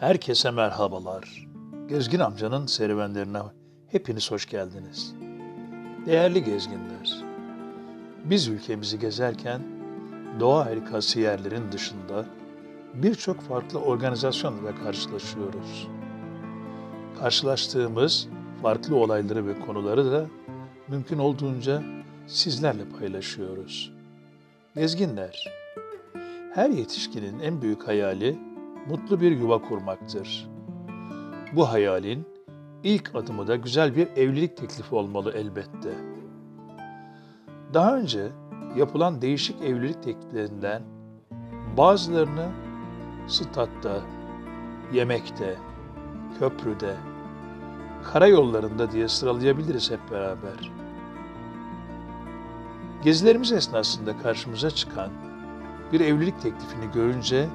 Herkese merhabalar. Gezgin amcanın serüvenlerine hepiniz hoş geldiniz. Değerli gezginler, biz ülkemizi gezerken doğa harikası yerlerin dışında birçok farklı organizasyonla karşılaşıyoruz. Karşılaştığımız farklı olayları ve konuları da mümkün olduğunca sizlerle paylaşıyoruz. Gezginler, her yetişkinin en büyük hayali mutlu bir yuva kurmaktır. Bu hayalin ilk adımı da güzel bir evlilik teklifi olmalı elbette. Daha önce yapılan değişik evlilik tekliflerinden bazılarını statta, yemekte, köprüde, karayollarında diye sıralayabiliriz hep beraber. Gezilerimiz esnasında karşımıza çıkan bir evlilik teklifini görünce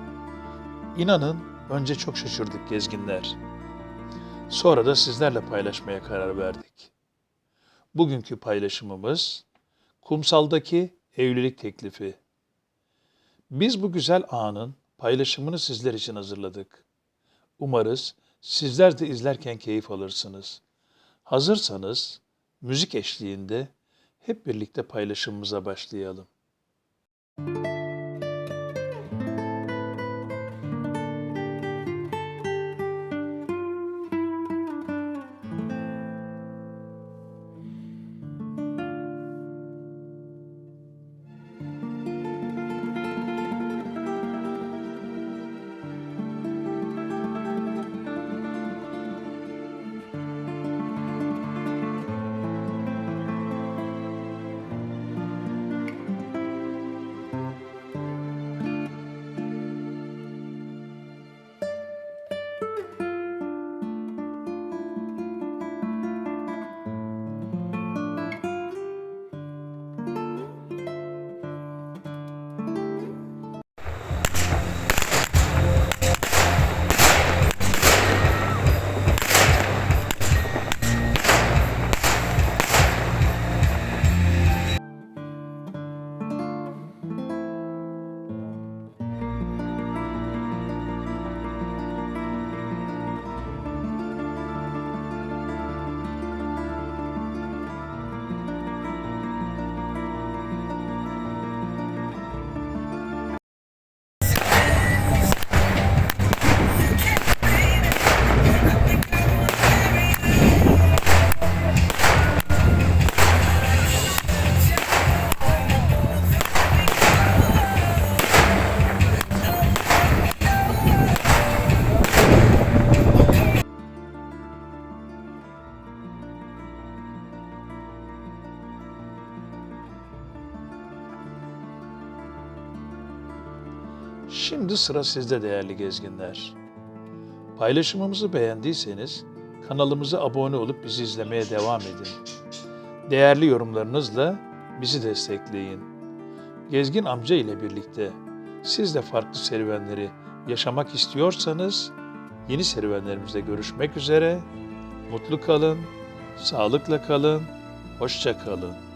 inanın önce çok şaşırdık gezginler. Sonra da sizlerle paylaşmaya karar verdik. Bugünkü paylaşımımız kumsaldaki evlilik teklifi. Biz bu güzel anın paylaşımını sizler için hazırladık. Umarız sizler de izlerken keyif alırsınız. Hazırsanız müzik eşliğinde hep birlikte paylaşımımıza başlayalım. Şimdi sıra sizde değerli gezginler. Paylaşımımızı beğendiyseniz kanalımıza abone olup bizi izlemeye devam edin. Değerli yorumlarınızla bizi destekleyin. Gezgin amca ile birlikte siz de farklı serüvenleri yaşamak istiyorsanız yeni serüvenlerimizde görüşmek üzere. Mutlu kalın, sağlıkla kalın, hoşça kalın.